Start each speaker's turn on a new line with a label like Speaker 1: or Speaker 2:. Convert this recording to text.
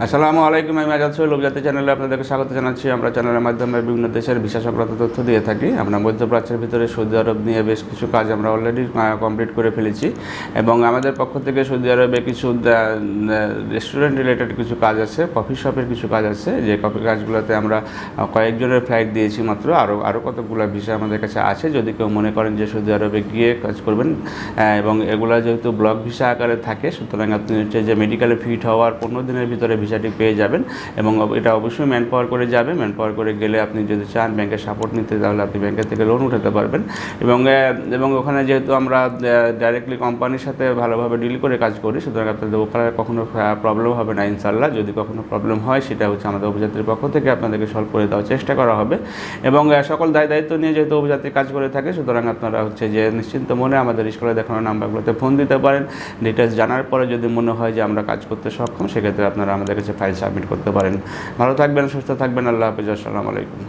Speaker 1: আসসালামু আলাইকুম, আমি আজাদ সোহেল উপজাতি চ্যানেলে আপনাদেরকে স্বাগত জানাচ্ছি। আমরা চ্যানেলের মাধ্যমে বিভিন্ন দেশের ভিসা সংক্রান্ত তথ্য দিয়ে থাকি। আমরা মধ্যপ্রাচ্যের ভিতরে সৌদি আরব নিয়ে বেশ কিছু কাজ আমরা অলরেডি কমপ্লিট করে ফেলেছি। এবং আমাদের পক্ষ থেকে সৌদি আরবে কিছু রেস্টুরেন্ট রিলেটেড কিছু কাজ আছে কফি শপের কিছু কাজ আছে। যে কফি কাজগুলোতে আমরা কয়েকজনের ফ্লাইট দিয়েছি মাত্র। আরও আরও কতগুলো ভিসা আমাদের কাছে আছে, যদি কেউ মনে করেন যে সৌদি আরবে গিয়ে কাজ করবেন এবং এগুলো যেহেতু ব্লক ভিসা আকারে থাকে, সুতরাং আপনি হচ্ছে যে মেডিকেলে ফিট হওয়ার পনেরো দিনের ভিতরে ভিসাটি পেয়ে যাবেন এবং এটা অবশ্যই ম্যান পাওয়ার করে যাবে। ম্যান পাওয়ার করে গেলে আপনি যদি চান ব্যাংকের সাপোর্ট নিতে, তাহলে আপনি ব্যাংকের থেকে লোন উঠাতে পারবেন। এবং এবং ওখানে যেহেতু আমরা ডাইরেক্টলি কোম্পানির সাথে ভালোভাবে ডিল করে কাজ করি, সুতরাং আপনাদের ওখানে কখনো প্রবলেম হবে না ইনশাল্লাহ যদি কখনো প্রবলেম হয়, সেটা হচ্ছে আমাদের অভিযাত্রীর পক্ষ থেকে আপনাদেরকে সলভ করে দেওয়ার চেষ্টা করা হবে। এবং সকল দায়, দায়িত্ব নিয়ে যেহেতু অভিযাত্রী কাজ করে থাকে, সুতরাং আপনারা হচ্ছে যে নিশ্চিন্ত মনে আমাদের স্কুলে দেখানো নাম্বারগুলোতে ফোন দিতে পারেন। ডিটেলস জানার পরে যদি মনে হয় যে আমরা কাজ করতে সক্ষম, সেক্ষেত্রে আপনারা আমাদের কাছে ফাইল সাবমিট করতে পারেন। ভালো থাকবেন সুস্থ থাকবেন আল্লাহ হাফিজ আসসালামু আলাইকুম।